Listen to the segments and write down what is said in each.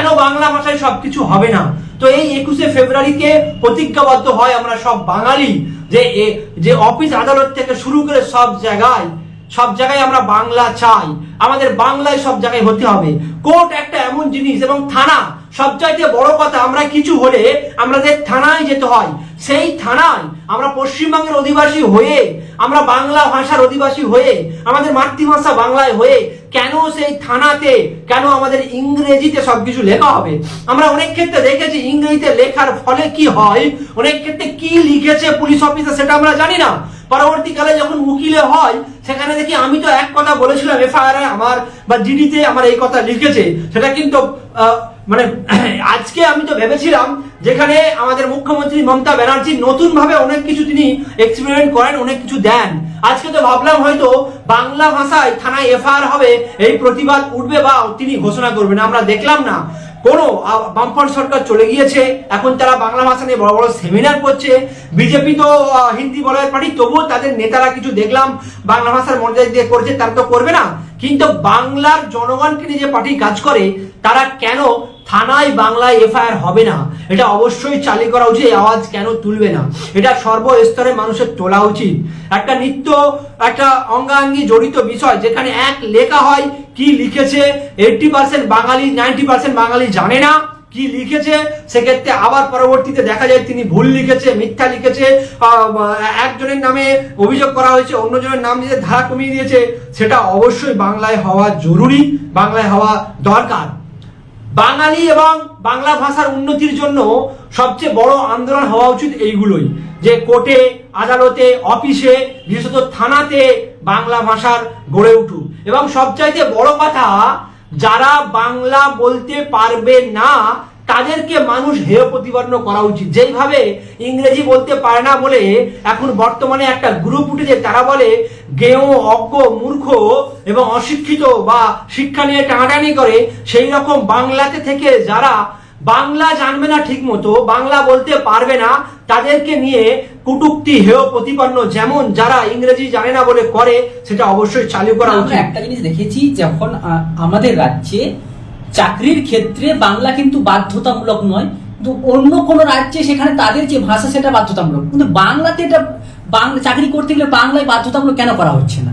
কেন বাংলা ভাষায় সবকিছু হবে না? তো এই একুশে ফেব্রুয়ারিকে প্রতিজ্ঞাবদ্ধ হয় আমরা সব বাঙালি যে যে অফিস আদালত থেকে শুরু করে সব জায়গায় সব জায়গায় আমরা বাংলা চাই। আমাদের বাংলায় সব জায়গায় হতে হবে। কোর্ট একটা এমন জিনিস এবং থানা সবচাইতে বড় কথা, আমরা কিছু হলে আমাদের থানায় যেতে হয়। সেই থানায় আমরা পশ্চিমবঙ্গের অধিবাসী হয়ে, আমরা বাংলা ভাষার অধিবাসী হয়ে, আমাদের মাতৃভাষা বাংলায় হয়ে কেন সেই থানাতে, কেন আমাদের ইংরেজিতে সবকিছু লেখা হবে? আমরা অনেক ক্ষেত্রে দেখেছি ইংরেজিতে লেখার ফলে কি হয়, অনেক ক্ষেত্রে কি লিখেছে পুলিশ অফিসার সেটা আমরা জানি না। পরবর্তীকালে যখন উকিলে হয়, সেখানে দেখি আমি তো এক কথা বলেছিলাম, এফআইআর আমার বা জিডিতে আমার এই কথা লিখেছে। সেটা কিন্তু মানে আজকে আমি তো ভেবেছিলাম যেখানে আমাদের মুখ্যমন্ত্রী মমতা ব্যানার্জি নতুন ভাবে অনেক কিছু তিনি এক্সপেরিমেন্ট করেন, অনেক কিছু দেন। আজকে তো ভাবলাম হয়তো বাংলা ভাষায় থানায় এফআইআর হবে, এই প্রতিবাদ উঠবে বা তিনি ঘোষণা করবেন, আমরা দেখলাম না। কোনো বামফ্রন্ট সরকার চলে গিয়েছে, এখন তারা বাংলা ভাষা নিয়ে বড় বড় সেমিনার করছে। বিজেপি তো হিন্দি বলার পার্টি, তবুও তাদের নেতারা কিছু দেখলাম, বাংলা ভাষার মর্যাদা দিয়ে করছে, তারা তো করবে না। কিন্তু বাংলার জনগণকে নিয়ে যে পার্টি কাজ করে তারা কেন থানায় বাংলায় এফআইআর হবে না? এটা অবশ্যই চালু করা উচিত আওয়াজ কেন তুলবে না? এটা সর্বস্তরে মানুষের তোলা উচিত। একটা নিত্য, একটা অঙ্গাঙ্গি জড়িত বিষয় যেখানে এক লেখা হয়, কি লিখেছে eighty percent Bengali ninety percent Bengali জানে না, কি লিখেছে, সেক্ষেত্রে আবার পরবর্তীতে দেখা যায় তিনি ভুল লিখেছে, মিথ্যা লিখেছে একজনের নামে অভিযোগ করা হয়েছে, অন্যজনের নাম দিয়ে ধারা কমিয়ে দিয়েছে, সেটা অবশ্যই বাংলায় হওয়া জরুরি, বাংলায় হওয়া দরকার। বাঙালি এবং বাংলা ভাষার উন্নতির জন্য সবচেয়ে বড় আন্দোলন হওয়া উচিত এইগুলোই। যে কোর্টে, আদালতে, অফিসে, বিশেষত থানাতে বাংলা ভাষার গড়ে উঠুক। এবং সবচাইতে বড় কথা, যারা বাংলা বলতে পারবে না তাদেরকে মানুষ হেয় প্রতিপন্ন করা উচিত। যেইভাবে ইংরেজি বলতে পারে না বলে এখন বর্তমানে একটা গ্রুপ উঠেছে তারা বলে গেও অজ্ঞ মূর্খ এবং অশিক্ষিত বা শিক্ষা নিয়ে টানাটানি করে। সেই রকম বাংলাতে থেকে যারা বাংলা জানবে না ঠিক মতো বাংলা বলতে পারবে না তাদেরকে নিয়ে কুটুক্তি হেয় প্রতিপন্ন যেমন যারা ইংরেজি জানে না বলে করে সেটা অবশ্যই চালু করা উচিত। একটা জিনিস দেখেছি যখন আমাদের রাজ্যে চাকরির ক্ষেত্রে বাংলা কিন্তু বাধ্যতামূলক নয়। কিন্তু অন্য কোনো রাজ্যে সেখানে তাদের যে ভাষা, সেটা বাধ্যতামূলক। কিন্তু বাংলাতে এটা বাংলা চাকরি করতে গেলে বাংলায় বাধ্যতামূলক কেন করা হচ্ছে না?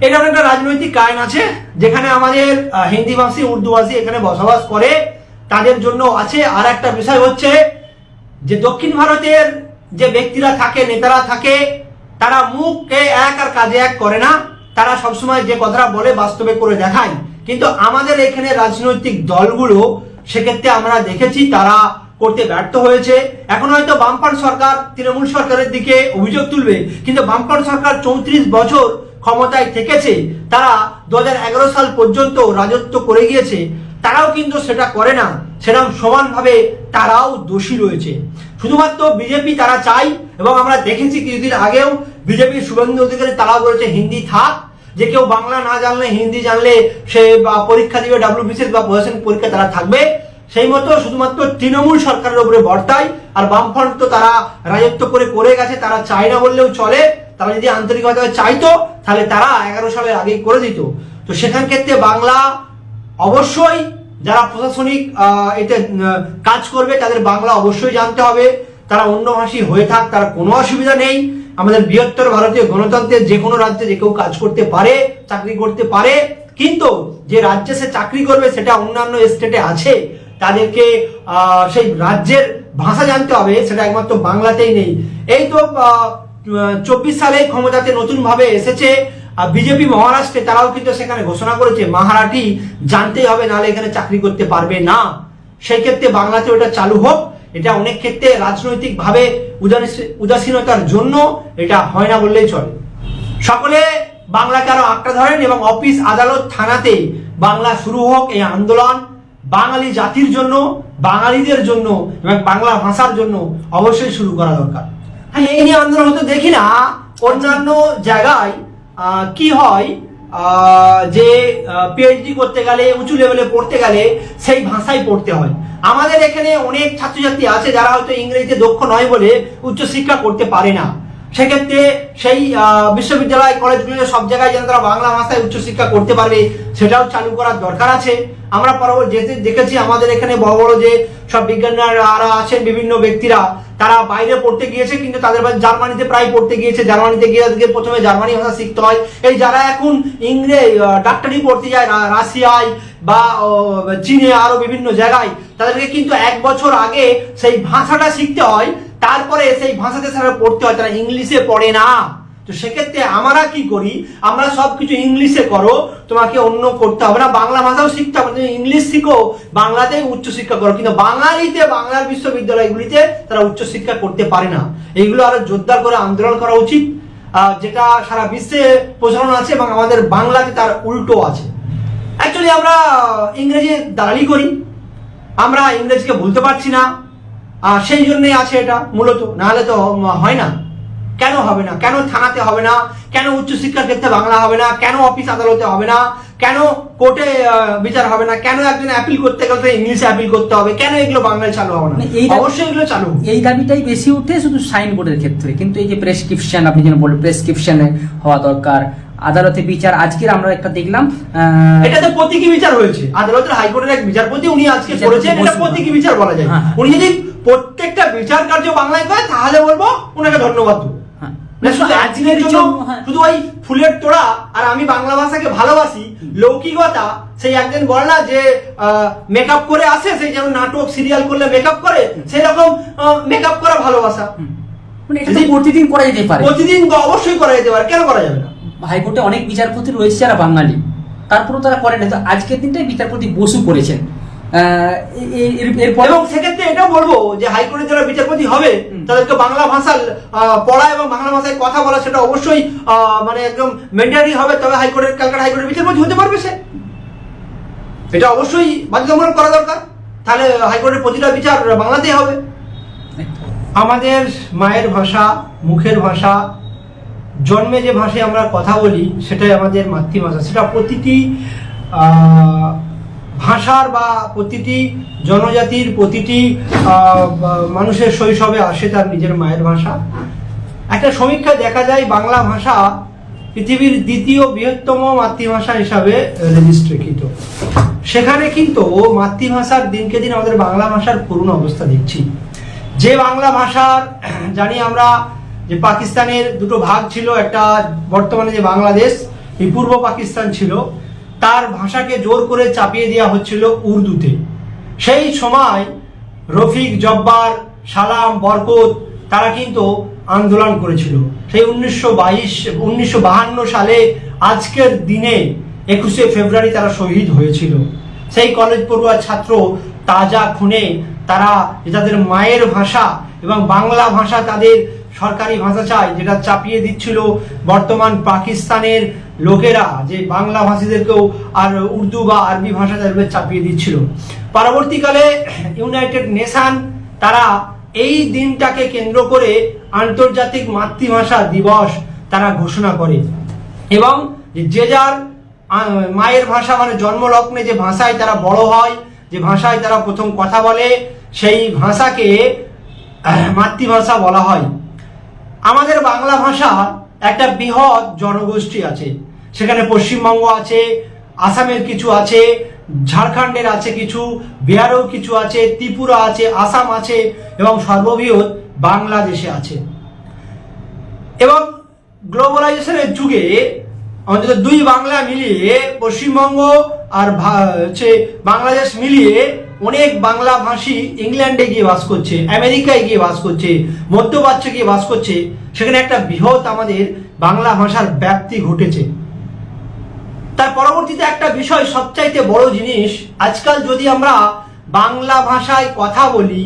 এটা একটা রাজনৈতিক কায়ন আছে, যেখানে আমাদের হিন্দিভাষী, উর্দুভাষী এখানে বসবাস করে, তাদের জন্য আছে আর একটা বিষয় হচ্ছে যে দক্ষিণ ভারতের যে ব্যক্তিরা থাকে, নেতারা থাকে, তারা মুখকে এক আর কাজে এক করে না। তারা সবসময় যে কথাটা বলে বাস্তবে করে দেখায়। কিন্তু আমাদের এখানে রাজনৈতিক দলগুলো, সেক্ষেত্রে আমরা দেখেছি তারা করতে ব্যর্থ হয়েছে। এখন হয়তো বামপান সরকার, তৃণমূল সরকারের দিকে অভিযোগ তুলবে, কিন্তু বামপান সরকার চৌত্রিশ বছর ক্ষমতায় থেকেছে। তারা দু হাজার এগারো সাল পর্যন্ত রাজত্ব করে গিয়েছে। তারাও কিন্তু সেটা করে না। সেরকম সমানভাবে তারাও দোষী রয়েছে। শুধুমাত্র বিজেপি তারা চাই এবং আমরা দেখেছি কিছুদিন আগেও বিজেপির শুভেন্দু অধিকারী তারাও বলেছে, হিন্দি থাক। যে কেউ বাংলা না জানলে, হিন্দি জানলে সে পরীক্ষা দিবে ডাব্লিউবিসিএস বা প্রশাসনিক পরীক্ষা তারা থাকবে। সেই মতো শুধুমাত্র তৃণমূল সরকারের উপরে বর্তায় আর বামফ্রন্ট তো তারা রাজত্ব করে করে গেছে, তারা চায় না বললেও চলে। তারা যদি আন্তরিকভাবে চাইতো, তাহলে তারা এগারো সালের আগেই করে দিত। তো সেখান ক্ষেত্রে বাংলা অবশ্যই যারা প্রশাসনিক এতে কাজ করবে, তাদের বাংলা অবশ্যই জানতে হবে। তারা অন্য ভাষী হয়ে থাক, তার কোনো অসুবিধা নেই। আমাদের বৃহত্তর ভারতীয় গণতন্ত্রের যে কোনো রাজ্যে যে কেউ কাজ করতে পারে, চাকরি করতে পারে, কিন্তু যে রাজ্যে সে চাকরি করবে সেটা অন্যান্য স্টেটে আছে। তাদেরকে সেই রাজ্যের ভাষা জানতে হবে, সেটা একমাত্র বাংলাতেই নেই। এই তো চব্বিশ সালে ক্ষমতাতে নতুন ভাবে এসেছে বিজেপি মহারাষ্ট্রে, তারাও কিন্তু সেখানে ঘোষণা করেছে মাহারাটি জানতেই হবে, নাহলে এখানে চাকরি করতে পারবে না। সেই ক্ষেত্রে বাংলাতে ওটা চালু হোক। এটা অনেক ক্ষেত্রে রাজনৈতিক ভাবে উদাসীনতার জন্য এটা হয় না বললেই চলে। সকলে বাংলাকে আরও আঁকড়া ধরেন এবং অফিস আদালত থানাতে বাংলা শুরু হোক এই আন্দোলন। বাঙালি জাতির জন্য, বাঙালিদের জন্য এবং বাংলা ভাষার জন্য অবশ্যই শুরু করা দরকার। হ্যাঁ এই নিয়ে আন্দোলন হতে দেখি না। অন্যান্য জায়গায় কি হয়? যে পিএইচডি করতে গেলে, উঁচু লেভেলে পড়তে গেলে সেই ভাষায় পড়তে হয়। আমাদের এখানে অনেক ছাত্রছাত্রী আছে যারা হয়তো ইংরেজিতে দক্ষ নয় বলে উচ্চশিক্ষা করতে পারে না। সেক্ষেত্রে সেই বিশ্ববিদ্যালয় কলেজগুলো সব জায়গায় যেন তারা বাংলা ভাষায় উচ্চশিক্ষা করতে পারবে, সেটাও চালু করার দরকার আছে। আমরা পরবর্তী যেতে দেখেছি আমাদের এখানে বড় বড় যে সব বিজ্ঞানীরা আছেন, বিভিন্ন ব্যক্তিরা, তারা বাইরে পড়তে গিয়েছে, কিন্তু তাদের জার্মানিতে প্রায় পড়তে গিয়েছে। জার্মানিতে গিয়ে প্রথমে জার্মানি ভাষা শিখতে হয়। এই যারা এখন ইংরেজ ডাক্তারি পড়তে যায় রাশিয়ায় বা চীনে আরও বিভিন্ন জায়গায়, তাদেরকে কিন্তু এক বছর আগে সেই ভাষাটা শিখতে হয়। তারপরে সেই ভাষাতে তারা পড়তে হয়, তারা ইংলিশে পড়ে না। তো সেক্ষেত্রে আমরা কি করি? আমরা সব কিছু ইংলিশে করো, তোমাকে অন্য করতে হবে না। বাংলা ভাষাও শিখতে হবে। তুমি ইংলিশ শিখো, বাংলাতেই উচ্চশিক্ষা করো। কিন্তু বাঙালিতে বাংলার বিশ্ববিদ্যালয়গুলিতে তারা উচ্চশিক্ষা করতে পারে না। এইগুলো আরও জোরদার করে আন্দোলন করা উচিত। যেটা সারা বিশ্বে প্রচলন আছে এবং আমাদের বাংলাতে তার উল্টো আছে। অ্যাকচুয়ালি আমরা ইংরেজি দালালি করি। আমরা ইংরেজিকে বলতে পারছি না। সেই জন্যই আছে এটা মূলত। নাহলে তো হয় না। কেন হবে না? কেন থানাতে হবে না? কেন উচ্চশিক্ষার ক্ষেত্রে বাংলা হবে না? কেন অফিস আদালতে হবে না? কেন কোর্টে বিচার হবে না? কেন একজন অ্যাপিল করতে গেলে ইংলিশে অ্যাপিল করতে হবে? কেন এগুলো বাংলায় চালু হবে না? মানে অবশ্যই এগুলো চালু এই দাবিটাই বেশি উঠে শুধু সাইনবোর্ডের ক্ষেত্রে। কিন্তু এই যে প্রেসক্রিপশন আপনি যেন বললেন প্রেসক্রিপশনে হওয়া দরকার। আদালতে বিচার আজকের আমরা একটা দেখলাম আহ, এটাতে প্রতীকী বিচার হয়েছে। আদালতের হাইকোর্টের এক বিচারপতি উনি আজকে করেছেন এটা প্রতীকী বিচার বলা যায়। হ্যাঁ, হ্যাঁ। উনি যদি প্রত্যেকটা বিচার কার্য বাংলায় করে তাহলে বলব ওনাকে ধন্যবাদ দেবো। হ্যাঁ। শুধু একদিনের জন্য হ্যাঁ। শুধু ওই ফুলের তোড়া আর আমি বাংলা ভাষাকে ভালোবাসি লৌকিকতা সেই একজন বলে না যে মেকআপ করে আসে সেই যেমন নাটক সিরিয়াল করলে মেকআপ করে সেই রকম মেকআপ করা ভালোবাসা। হুম। মানে এটা প্রতিদিন করা যেতে পারে। প্রতিদিন অবশ্যই করা যেতে পারে কেন করা যাবে না? হাইকোর্টে অনেক বিচারপতি রয়েছে যারা বাঙালি। তারপরেও তারা করেন না। আজকের দিনটাই বিচারপতি বসু করেছেন। এবং সেক্ষেত্রে এটাও বলব যে হাইকোর্টের যারা বিচারপতি হবে। তাদেরকে বাংলা ভাষা পড়া এবং বাংলা ভাষায় কথা বলা সেটা অবশ্যই মানে একদম মেন্ডারি হবে তবে হাইকোর্টের ক্যালকাটা হাইকোর্টের বিচারপতি হতে পারবে সে। এটা অবশ্যই বাধ্যতামূলক করা দরকার। তাহলে হাইকোর্টের প্রতিটা বিচার বাংলাতেই হবে। আমাদের মায়ের ভাষা মুখের ভাষা জন্মে যে ভাষায় আমরা কথা বলি সেটাই আমাদের মাতৃভাষা। সেটা প্রতিটি ভাষার বা প্রতিটি জনজাতির প্রতিটি মানুষের শৈশবে আসে তার নিজের মায়ের ভাষা। একটা সমীক্ষায় দেখা যায়, বাংলা ভাষা পৃথিবীর দ্বিতীয় বৃহত্তম মাতৃভাষা হিসাবে রেজিস্ট্রিকৃত। সেখানে কিন্তু মাতৃভাষার দিনকে দিন আমাদের বাংলা ভাষার করুণ অবস্থা দেখছি। যে বাংলা ভাষার, জানি আমরা যে পাকিস্তানের দুটো ভাগ ছিল, একটা বর্তমানে যে বাংলাদেশ, এই পূর্ব পাকিস্তান ছিল। তার ভাষাকে জোর করে চাপিয়ে দেওয়া হচ্ছিল উর্দুতে। সেই সময় রফিক, জব্বার, সালাম, বরকত, তারা কিন্তু আন্দোলন করেছিল। সেই উনিশশো বাইশ, উনিশশো বাহান্ন সালে আজকের দিনে একুশে ফেব্রুয়ারি তারা শহীদ হয়েছিল। সেই কলেজ পড়ুয়া ছাত্র তাজা খুনে তারা তাদের মায়ের ভাষা এবং বাংলা ভাষা তাদের সরকারি ভাষা চায় যেটা চাপিয়ে দিচ্ছিল বর্তমান পাকিস্তানের লোকেরা যে বাংলা ভাষীদেরকেও আর উর্দু বা আরবি ভাষা তাদেরকে চাপিয়ে দিচ্ছিল। পরবর্তীকালে ইউনাইটেড নেশান তারা এই দিনটাকে কেন্দ্র করে আন্তর্জাতিক মাতৃভাষা দিবস তারা ঘোষণা করে। এবং যে যার মায়ের ভাষা মানে জন্মলগ্নে যে ভাষায় তারা বড় হয়, যে ভাষায় তারা প্রথম কথা বলে, সেই ভাষাকে মাতৃভাষা বলা হয়। আমাদের বাংলা ভাষা একটা বৃহৎ জনগোষ্ঠী আছে। সেখানে পশ্চিমবঙ্গ আছে, আসামের কিছু আছে, ঝাড়খণ্ডের আছে কিছু, বিহারেও কিছু আছে, ত্রিপুরা আছে, আসাম আছে এবং সর্ববৃহৎ বাংলাদেশে আছে। এবং গ্লোবালাইজেশনের যুগে অন্তত দুই বাংলা মিলিয়ে পশ্চিমবঙ্গ আর হচ্ছে বাংলাদেশ মিলিয়ে অনেক বাংলা ভাষী ইংল্যান্ডে গিয়ে বাস করছে, আমেরিকায় গিয়ে বাস করছে, মধ্যপ্রাচ্যে গিয়ে বাস করছে, সেখানে একটা বৃহৎ আমাদের বাংলা ভাষার ব্যাপ্তি ঘটেছে। তার পরবর্তীতে একটা বিষয় সবচাইতে বড় জিনিস, আজকাল যদি আমরা বাংলা ভাষায় কথা বলি,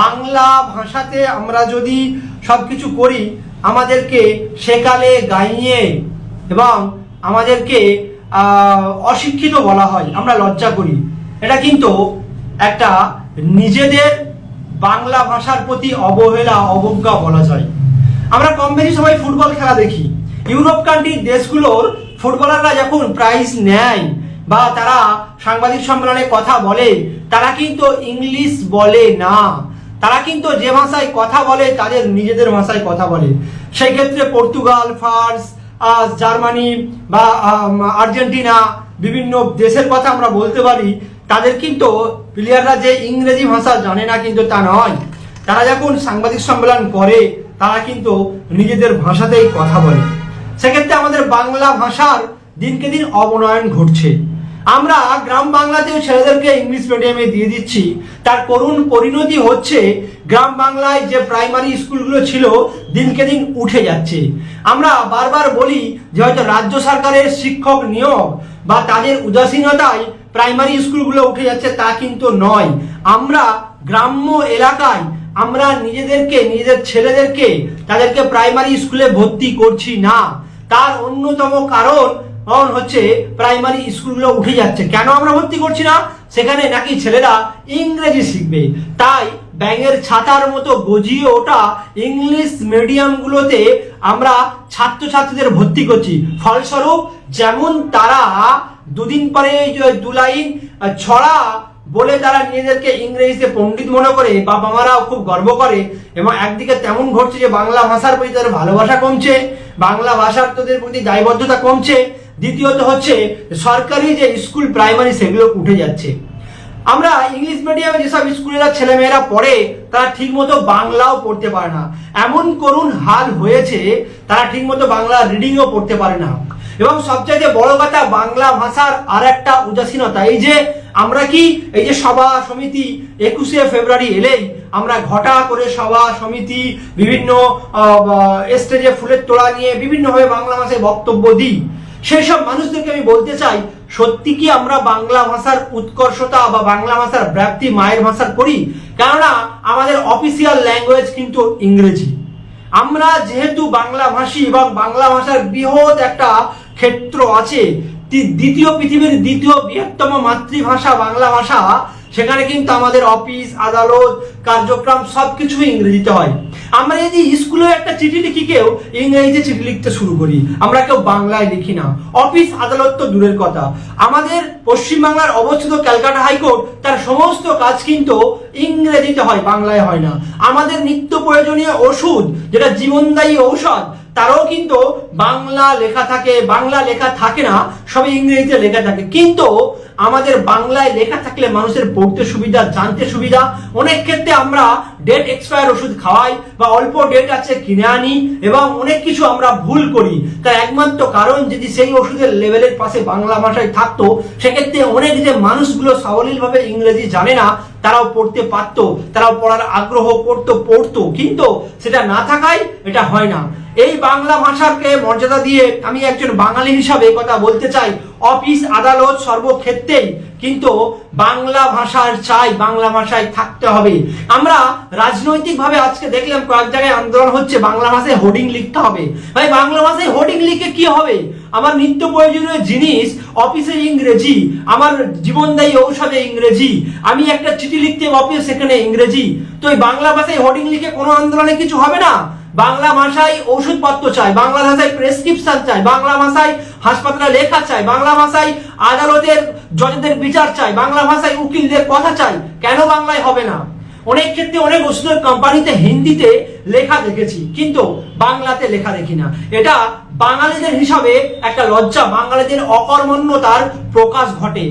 বাংলা ভাষাতে আমরা যদি সবকিছু করি, আমাদেরকে সেকালে গাইয়ে এবং আমাদেরকে অশিক্ষিত বলা হয়, আমরা লজ্জা করি। এটা কিন্তু একটা নিজেদের বাংলা ভাষার প্রতি অবহেলা, অবজ্ঞা বলা যায়। আমরা কম বেশি সবাই ফুটবল খেলা দেখি। ইউরোপ কান্ট্রির দেশগুলোর ফুটবলাররা যখন প্রাইজ নেয় বা তারা সাংবাদিক সম্মেলনে কথা বলে, তারা কিন্তু ইংলিশ বলে না। তারা কিন্তু যে ভাষায় কথা বলে, তাদের নিজেদের ভাষায় কথা বলে। সেই ক্ষেত্রে পর্তুগাল ফ্রান্স জার্মানি বা আর্জেন্টিনা বিভিন্ন দেশের কথা আমরা বলতে পারি। তাদের কিন্তু প্লেয়াররা যে ইংরেজি ভাষা জানে না কিন্তু তা নয়। তারা যখন সাংবাদিক সম্মেলন করে, তারা কিন্তু নিজেদের ভাষাতেই কথা বলে। সেক্ষেত্রে আমাদের বাংলা ভাষার দিনকে দিন অবনয়ন ঘটছে। আমরা গ্রাম বাংলাতেও ছেলেদেরকে ইংলিশ মিডিয়ামে দিয়ে দিচ্ছি। তার করুণ পরিণতি হচ্ছে, গ্রাম বাংলায় যে প্রাইমারি স্কুলগুলো ছিল, দিনকে দিন উঠে যাচ্ছে। আমরা বারবার বলি যে হয়তো রাজ্য সরকারের শিক্ষক নিয়োগ বা তাদের উদাসীনতায় প্রাইমারি স্কুলগুলো উঠে যাচ্ছে, তা কিন্তু নয়। আমরা গ্রাম্য এলাকায় আমরা নিজেদেরকে, নিজেদের ছেলেদেরকে, তাদেরকে প্রাইমারি স্কুলে ভর্তি করছি না। তার অন্যতম কারণ হচ্ছে প্রাইমারি স্কুলগুলো উঠে যাচ্ছে। কেন আমরা ভর্তি করছি না? সেখানে নাকি ছেলেরা ইংরেজি শিখবে। তাই ব্যাঙের ছাতার মতো গজিয়ে ওঠা ইংলিশ মিডিয়ামগুলোতে আমরা ছাত্রছাত্রীদের ভর্তি করছি। ফলস্বরূপ যেমন তারা দুদিন পরে দু লাইন ছড়া বলে তারা নিজেদেরকে ইংরেজিতে পণ্ডিত মনে করে, বাবা মারাও খুব গর্ব করে এবং একদিকে তেমন ঘটছে যে বাংলা ভাষার প্রতি তাদের ভালোবাসা কমছে, বাংলা ভাষার তোদের প্রতি দায়বদ্ধতা কমছে, দ্বিতীয়ত হচ্ছে সরকারি যে স্কুল প্রাইমারি সেগুলো উঠে যাচ্ছে। আমরা ইংলিশ মিডিয়ামে যেসব স্কুলেরা ছেলেমেয়েরা পড়ে, তারা ঠিকমতো বাংলাও পড়তে পারে না। এমন করুণ হাল হয়েছে, তারা ঠিকমতো বাংলা রিডিংও পড়তে পারে না। এবং সবচাইতে বড় কথা বাংলা ভাষার আর একটা উদাসীনতা, এই যে আমরা কি, এই যে সভা সমিতি একুশে ফেব্রুয়ারি এলেই আমরা ঘটা করে সভা সমিতি, বিভিন্ন স্টেজে ফুলের তোড়া নিয়ে বিভিন্নভাবে বাংলা ভাষায় বক্তব্য দিই। সেই সব মানুষদেরকে আমি বলতে চাই, সত্যি কি আমরা বাংলা ভাষার উৎকর্ষতা বা বাংলা ভাষার ব্যাপ্তি মায়ের ভাষার করি? কেননা আমাদের অফিসিয়াল ল্যাঙ্গুয়েজ কিন্তু ইংরেজি। আমরা যেহেতু বাংলা ভাষী এবং বাংলা ভাষার বৃহৎ একটা ক্ষেত্র আছে। দ্বিতীয় পৃথিবীর দ্বিতীয় বৃহত্তম মাতৃভাষা বাংলা ভাষা, সেখানে কিন্তু আমাদের অফিস, আদালত, কার্যক্রম সবকিছু ইংরেজিতে হয়। আমরা যদি স্কুলে একটা চিঠি লিখি কেউ, ইংরেজিতে চিঠি লিখতে শুরু করি। আমরা কেউ বাংলায় লিখি না। অফিস, আদালত তো দূরের কথা। আমাদের পশ্চিমবাংলার অবস্থিত ক্যালকাটা হাইকোর্ট, তার সমস্ত কাজ কিন্তু ইংরেজিতে হয়, বাংলায় হয় না। আমাদের নিত্য প্রয়োজনীয় ওষুধ, যেটা জীবনদায়ী ঔষধ তারও কিন্তু বাংলা লেখা থাকে, বাংলা লেখা থাকে না, সবই ইংরেজিতে লেখা থাকে। কিন্তু আমাদের বাংলায় লেখা থাকলে মানুষের পড়তে সুবিধা, জানতে সুবিধা। অনেক ক্ষেত্রে আমরা ডেট এক্সপায়ার ওষুধ খাওয়াই বা অল্প ডেট আছে কিনে আনি এবং অনেক কিছু আমরা ভুল করি। তার একমাত্র কারণ যদি সেই ওষুধের লেভেলের পাশে বাংলা ভাষায় থাকতো, সেক্ষেত্রে অনেক যে মানুষগুলো সাবলীলভাবে ইংরেজি জানে না, তারাও পড়তে পারতো, তারাও পড়ার আগ্রহ করতো পড়তো। কিন্তু সেটা না থাকায় এটা হয় না। এই বাংলা ভাষাকে মর্যাদা দিয়ে আমি একজন বাঙালি হিসাবে কথা বলতে চাই। অফিস আদালত সর্বক্ষেত্রেই কিন্তু বাংলা ভাষার চাই, বাংলা ভাষায় থাকতে হবে। আমরা রাজনৈতিকভাবে আজকে দেখলাম কয়েক জায়গায় আন্দোলন হচ্ছে, বাংলা ভাষায় হোর্ডিং লিখতে হবে। ভাই, বাংলা ভাষায় হোর্ডিং লিখে কি হবে? আমার নিত্য প্রয়োজনীয় জিনিস অফিসে ইংরেজি, আমার জীবনদায়ী ঔষধে ইংরেজি, আমি একটা চিঠি লিখতে অফিস সেখানে ইংরেজি। তো এই বাংলা ভাষায় হোর্ডিং লিখে কোনো আন্দোলনে কিছু হবে না? বাংলা ভাষায় ওষুধপত্র চাই, বাংলা ভাষায় প্রেসক্রিপশন চাই, বাংলা ভাষায় হাসপাতালে লেখা চাই, বাংলা ভাষায় আদালতের জজদের বিচার চাই, বাংলা ভাষায় উকিলদের কথা চাই, কেন বাংলায় হবে না? অনেক ক্ষেত্রে অনেক ওষুধের কোম্পানিতে হিন্দিতে লেখা দেখেছি, কিন্তু বাংলাতে লেখা দেখি না। এটা বাঙালিদের হিসাবে একটা লজ্জা, বাঙালিদের অকর্মণ্যতার প্রকাশ ঘটে।